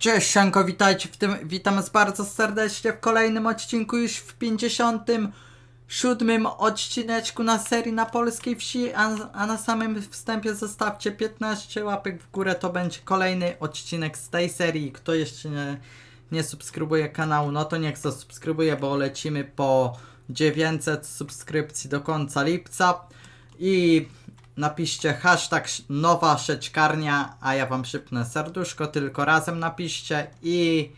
Cześć Sianko, witajcie w tym, witam was bardzo serdecznie w kolejnym odcinku, już w 57 odcineczku na serii na polskiej wsi, a, a na samym wstępie zostawcie 15 łapek w górę, to będzie kolejny odcinek z tej serii. Kto jeszcze nie, nie subskrybuje kanału, no to niech zasubskrybuje, bo lecimy po 900 subskrypcji do końca lipca i napiszcie hashtag nowa sieczkarnia, a ja wam szybnę serduszko, tylko razem napiszcie i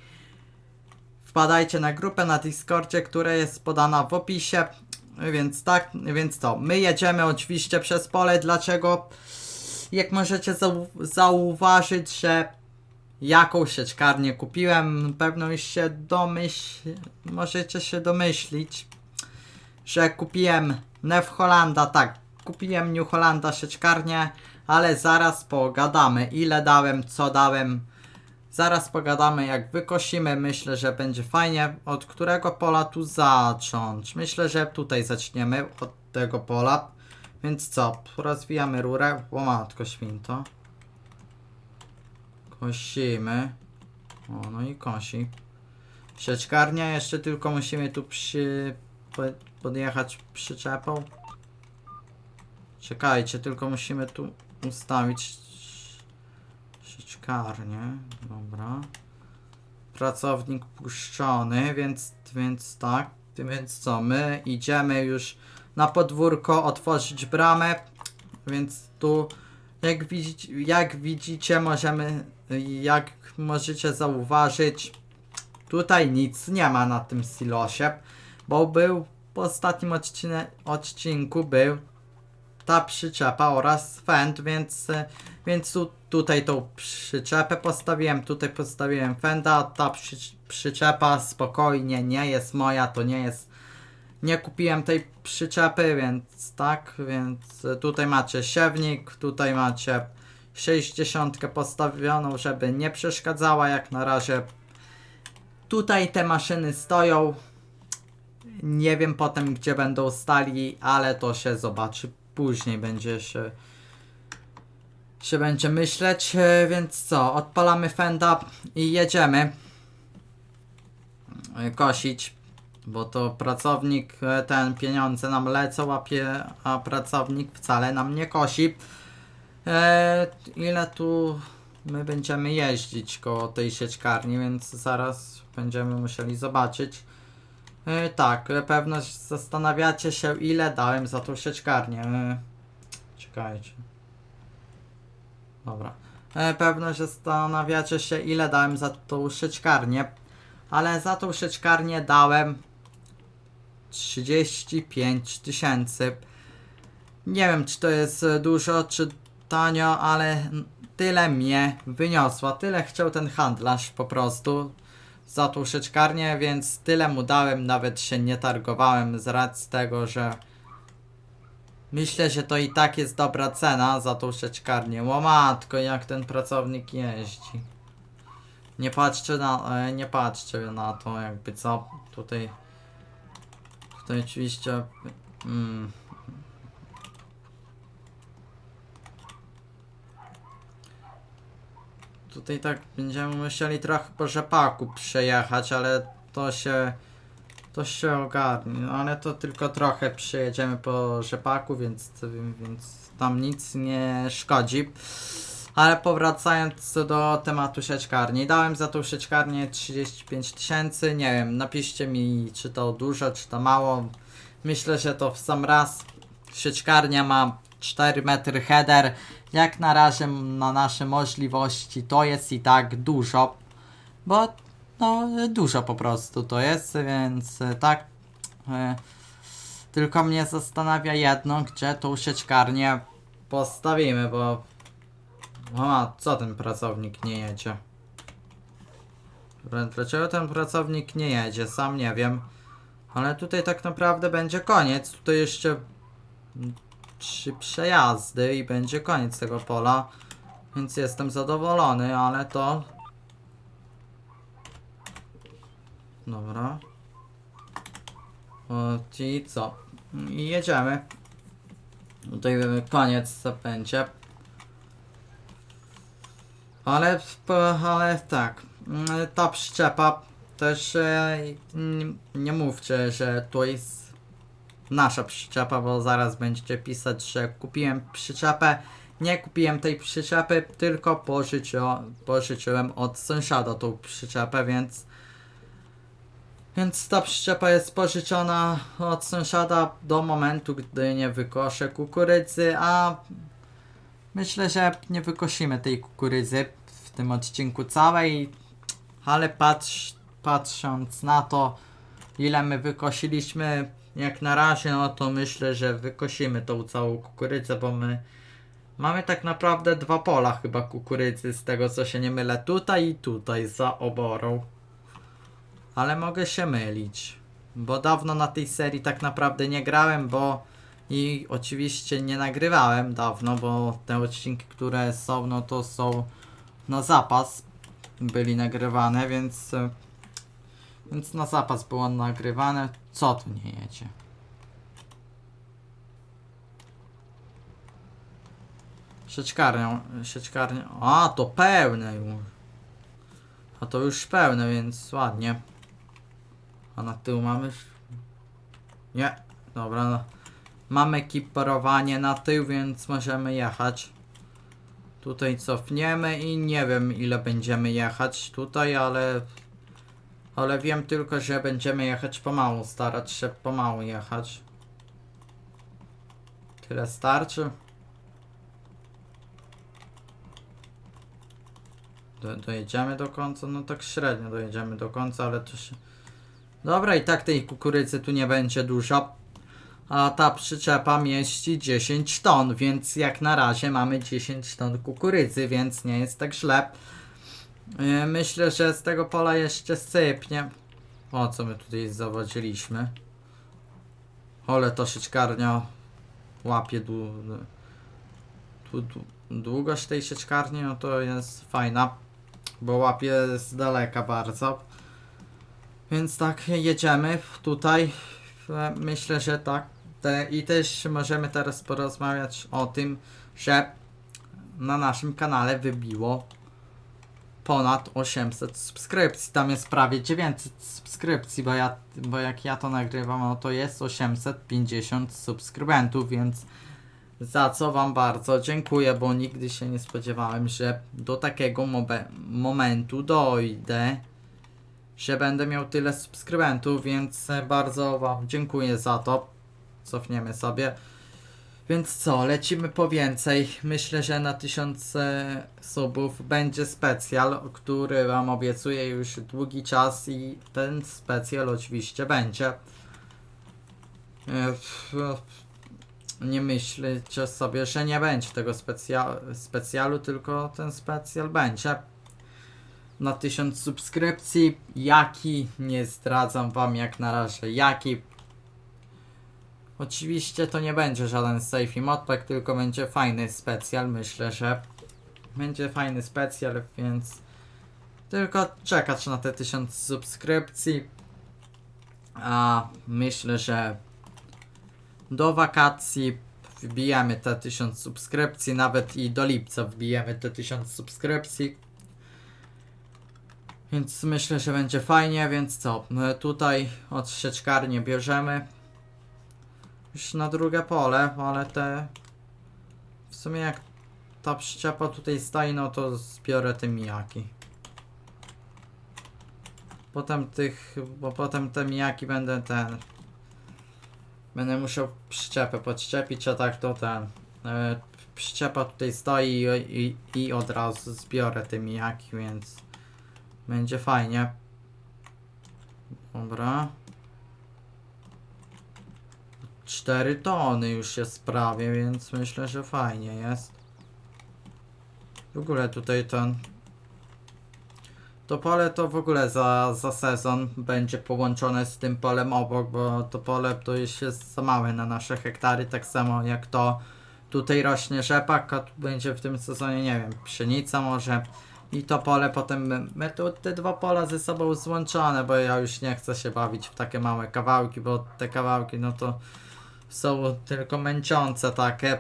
wpadajcie na grupę na Discordzie, która jest podana w opisie. Więc tak, więc to, my jedziemy oczywiście przez pole, dlaczego? Jak możecie zau zauważyć, że jaką sieczkarnię kupiłem, pewno już się domyśl, możecie się domyślić, że kupiłem New Hollanda, tak, kupiłem New Hollanda sieczkarnię, ale zaraz pogadamy, ile dałem, co dałem. Zaraz pogadamy, jak wykosimy. Myślę, że będzie fajnie. Od którego pola tu zacząć? Myślę, że tutaj zaczniemy od tego pola. Więc co? Rozwijamy rurę. O matko. Kosimy. O, no i kosi. Sieczkarnia, jeszcze tylko musimy tu przy... po- podjechać przyczepą. Czekajcie, tylko musimy tu ustawić sieczkarnię. Dobra. Pracownik puszczony, więc, więc tak. Więc co, my idziemy już na podwórko otworzyć bramę, więc tu jak widzicie, jak widzicie możemy, jak możecie zauważyć, tutaj nic nie ma na tym silosie, bo był w ostatnim odcinku był ta przyczepa oraz fend, więc, więc tu, tutaj tą przyczepę postawiłem, tutaj postawiłem fenda, ta przy, przyczepa spokojnie nie jest moja, to nie jest, nie kupiłem tej przyczepy, więc tak, więc tutaj macie siewnik, tutaj macie 60 postawioną, żeby nie przeszkadzała, jak na razie. Tutaj te maszyny stoją, nie wiem potem gdzie będą stali, ale to się zobaczy później będzie się się będzie myśleć, e, więc co, odpalamy fenda i jedziemy e, kosić, bo to pracownik e, ten pieniądze nam lecą, a, pie, a pracownik wcale nam nie kosi. E, ile tu my będziemy jeździć koło tej sieczkarni, więc zaraz będziemy musieli zobaczyć. E, tak, pewno zastanawiacie się ile dałem za tą sieczkarnię. E, czekajcie. Dobra. E, pewno zastanawiacie się ile dałem za tą sieczkarnię. Ale za tą sieczkarnię dałem 35 tysięcy. Nie wiem czy to jest dużo czy tanio, ale tyle mnie wyniosła. Tyle chciał ten handlarz po prostu za tą sieczkarnię, więc tyle mu dałem, nawet się nie targowałem z racji tego, że myślę, że to i tak jest dobra cena za tą sieczkarnię. O matko, jak ten pracownik jeździ. Nie patrzcie na, e, nie patrzcie na to, jakby co tutaj, tutaj oczywiście, mm, Tutaj tak będziemy musieli trochę po rzepaku przejechać, ale to się to się ogarnie, no ale to tylko trochę przejedziemy po rzepaku, więc, więc tam nic nie szkodzi. Ale powracając do tematu sieczkarni, dałem za tą sieczkarnię 35 tysięcy, nie wiem, napiszcie mi czy to dużo, czy to mało. Myślę, że to w sam raz. Sieczkarnia ma 4 metry header, jak na razie na nasze możliwości to jest i tak dużo, bo no dużo po prostu to jest, więc e, tak. E, tylko mnie zastanawia jedno, gdzie tą sieczkarnię postawimy, bo o, co ten pracownik nie jedzie? Dlaczego ten pracownik nie jedzie? Sam nie wiem. Ale tutaj tak naprawdę będzie koniec. Tutaj jeszcze trzy przejazdy i będzie koniec tego pola. Więc jestem zadowolony, ale to. Dobra. I co? I jedziemy. Tutaj koniec to będzie. Ale, ale tak. ta przyczepa też e, n- nie mówcie, że to jest nasza przyczepa, bo zaraz będziecie pisać, że kupiłem przyczepę. Nie kupiłem tej przyczepy, tylko pożycio, pożyczyłem od sąsiada tą przyczepę, więc więc ta przyczepa jest pożyczona od sąsiada do momentu, gdy nie wykoszę kukurydzy, a myślę, że nie wykosimy tej kukurydzy w tym odcinku całej, ale patrz, patrząc na to, ile my wykosiliśmy, jak na razie, no to myślę, że wykosimy tą całą kukurydzę, bo my mamy tak naprawdę dwa pola chyba kukurydzy, z tego co się nie mylę, tutaj i tutaj za oborą. Ale mogę się mylić, bo dawno na tej serii tak naprawdę nie grałem, bo i oczywiście nie nagrywałem dawno, bo te odcinki, które są, no to są na zapas byli nagrywane, więc e, więc na zapas było nagrywane. Co tu nie jedzie? Sieczkarnią, sieczkarnią. A, to pełne już. A to już pełne, więc ładnie. A na tył mamy... Nie, dobra. No. Mamy ekiparowanie na tył, więc możemy jechać. Tutaj cofniemy i nie wiem ile będziemy jechać tutaj, ale... Ale wiem tylko, że będziemy jechać pomału, starać się pomału jechać. Tyle starczy. Do, dojedziemy do końca? No tak średnio dojedziemy do końca, ale to się... Dobra, i tak tej kukurydzy tu nie będzie dużo. A ta przyczepa mieści 10 ton, więc jak na razie mamy 10 ton kukurydzy, więc nie jest tak źle. Yy, Myślę, że z tego pola jeszcze sypnie. O co my tutaj zawodziliśmy? Ole to sieczkarnia łapie dłu- Długość tej sieczkarni no to jest fajna, bo łapie z daleka bardzo. Więc tak, jedziemy tutaj. E, Myślę, że tak. Te, I też możemy teraz porozmawiać o tym, że na naszym kanale wybiło ponad 800 subskrypcji. Tam jest prawie 900 subskrypcji, bo, ja, bo jak ja to nagrywam, no to jest 850 subskrybentów, więc za co Wam bardzo dziękuję, bo nigdy się nie spodziewałem, że do takiego momentu dojdę, że będę miał tyle subskrybentów, więc bardzo Wam dziękuję za to. Cofniemy sobie. Więc co, lecimy po więcej. Myślę, że na 1000 e, subów będzie specjal, który Wam obiecuję już długi czas i ten specjal oczywiście będzie. E, Nie myślcie sobie, że nie będzie tego specja specjalu, tylko ten specjal będzie. Na 1000 subskrypcji. Jaki? Nie zdradzam Wam jak na razie. Jaki? Oczywiście to nie będzie żaden safe modpack, tylko będzie fajny specjal. Myślę, że będzie fajny specjal, więc tylko czekać na te 1000 subskrypcji. A myślę, że do wakacji wbijamy te 1000 subskrypcji, nawet i do lipca wbijemy te 1000 subskrypcji. Więc myślę, że będzie fajnie, więc co? No tutaj od sieczkarni bierzemy już na drugie pole, ale te w sumie jak ta przyczepa tutaj stoi, no to zbiorę te mijaki. Potem tych, bo potem te mijaki będę ten będę musiał przyczepę podczepić, a tak to ten e, przyczepa tutaj stoi i, i, i od razu zbiorę te mijaki, więc będzie fajnie. Dobra. 4 tony już jest prawie, więc myślę, że fajnie jest. W ogóle tutaj ten. To pole to w ogóle za, za sezon będzie połączone z tym polem obok, bo to pole to już jest za małe na nasze hektary, tak samo jak to tutaj rośnie rzepak, a tu będzie w tym sezonie, nie wiem, pszenica może i to pole potem, my tu te dwa pola ze sobą złączone, bo ja już nie chcę się bawić w takie małe kawałki, bo te kawałki no to są tylko męczące takie.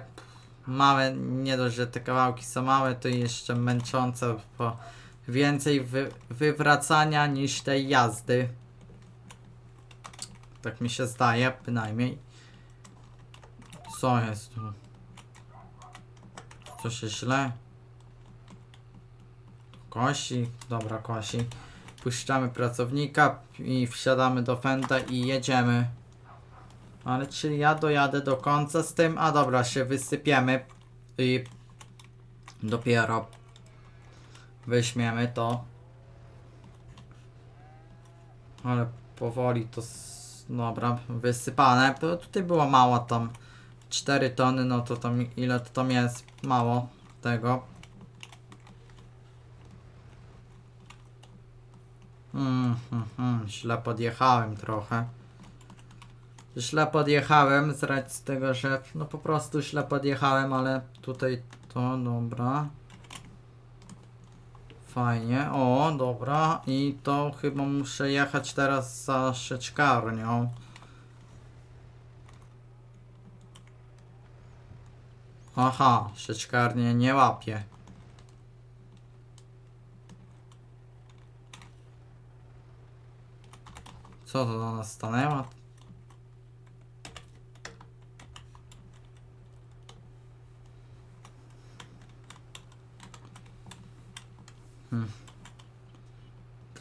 Małe, nie dość, że te kawałki są małe, to jeszcze męczące, bo więcej wy, wywracania niż tej jazdy. Tak mi się zdaje, bynajmniej. Co jest tu? Co się źle? Kosi, dobra, kosi. Puszczamy pracownika i wsiadamy do Fenda i jedziemy. Ale czy ja dojadę do końca z tym? A dobra, się wysypiemy i dopiero weźmiemy to. Ale powoli to. Dobra, wysypane. Bo tutaj było mało tam. 4 tony, no to tam ile to tam jest? Mało tego. Mm, mm, mm, źle podjechałem trochę. Źle podjechałem z racji tego, że no po prostu źle podjechałem, ale tutaj to dobra. Fajnie, o dobra i to chyba muszę jechać teraz za sieczkarnią. Aha, sieczkarnię nie łapie. Co to do nas stanęła? Hmm.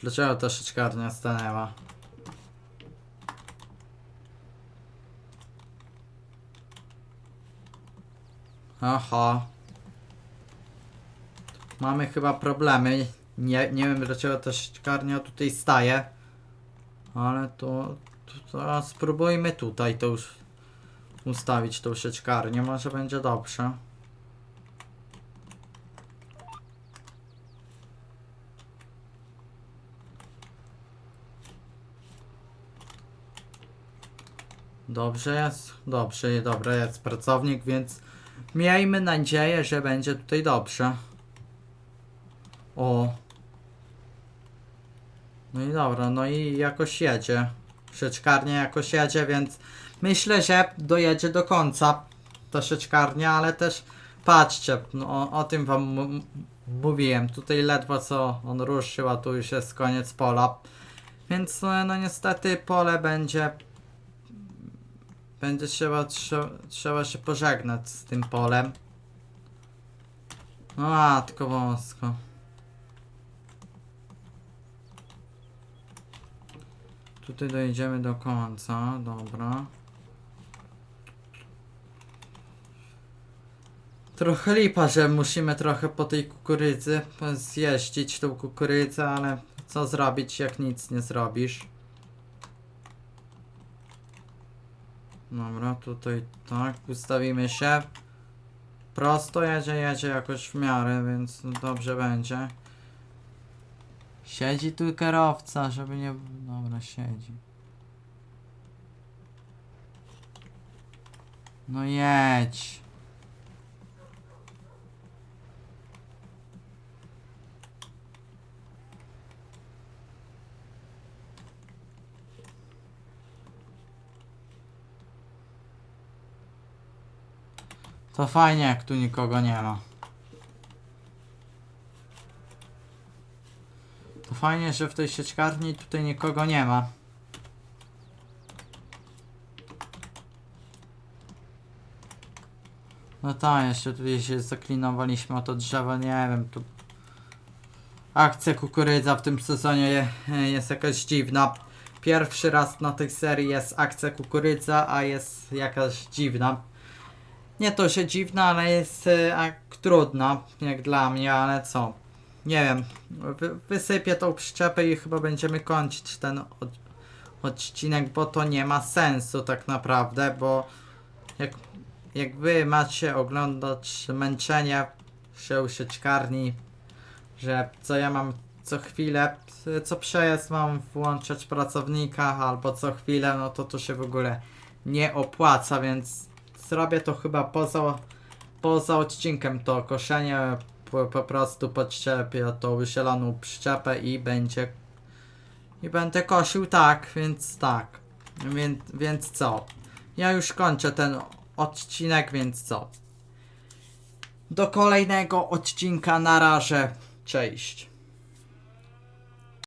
Dlaczego ta sieczkarnia stanęła? Aha. Mamy chyba problemy. Nie, nie wiem dlaczego ta sieczkarnia tutaj staje. Ale to, to, to spróbujmy tutaj to już ustawić tą sieczkarnię. Może będzie dobrze. Dobrze jest, dobrze, dobra jest pracownik, więc miejmy nadzieję, że będzie tutaj dobrze. O. No i dobra, no i jakoś jedzie. Sieczkarnia jakoś jedzie, więc myślę, że dojedzie do końca ta sieczkarnia, ale też patrzcie, no, o, o tym wam mówiłem. Tutaj ledwo co on ruszył, a tu już jest koniec pola. Więc no, no niestety pole będzie będzie trzeba, trzeba, trzeba się pożegnać z tym polem. O, matko bosko. Tutaj dojedziemy do końca, dobra. Trochę lipa, że musimy trochę po tej kukurydzy zjeździć tą kukurydzę, ale co zrobić jak nic nie zrobisz. Dobra, tutaj tak, ustawimy się. Prosto jedzie, jedzie jakoś w miarę, więc dobrze będzie. Siedzi tu kierowca, żeby nie... Dobra, siedzi. No jedź. To fajnie, jak tu nikogo nie ma. To fajnie, że w tej sieczkarni tutaj nikogo nie ma. No tak, jeszcze tutaj się zaklinowaliśmy o to drzewo, nie wiem, tu... Akcja kukurydza w tym sezonie je- jest jakaś dziwna. Pierwszy raz na tej serii jest akcja kukurydza, a jest jakaś dziwna. Nie to, że dziwna, ale jest e, ak, trudna, jak dla mnie, ale co? Nie wiem. Wy, wysypię tą przyczepę i chyba będziemy kończyć ten od, odcinek, bo to nie ma sensu tak naprawdę, bo jak, jak wy macie oglądać męczenie się sieczkarni, że co ja mam co chwilę, co przejazd mam włączać pracownika, albo co chwilę, no to to się w ogóle nie opłaca, więc zrobię to chyba poza, poza odcinkiem to koszenie, po, po prostu podczepię tą wysielaną przyczepę i będzie i będę kosił tak, więc tak. Więc, więc co? Ja już kończę ten odcinek, więc co? Do kolejnego odcinka na razie. Cześć.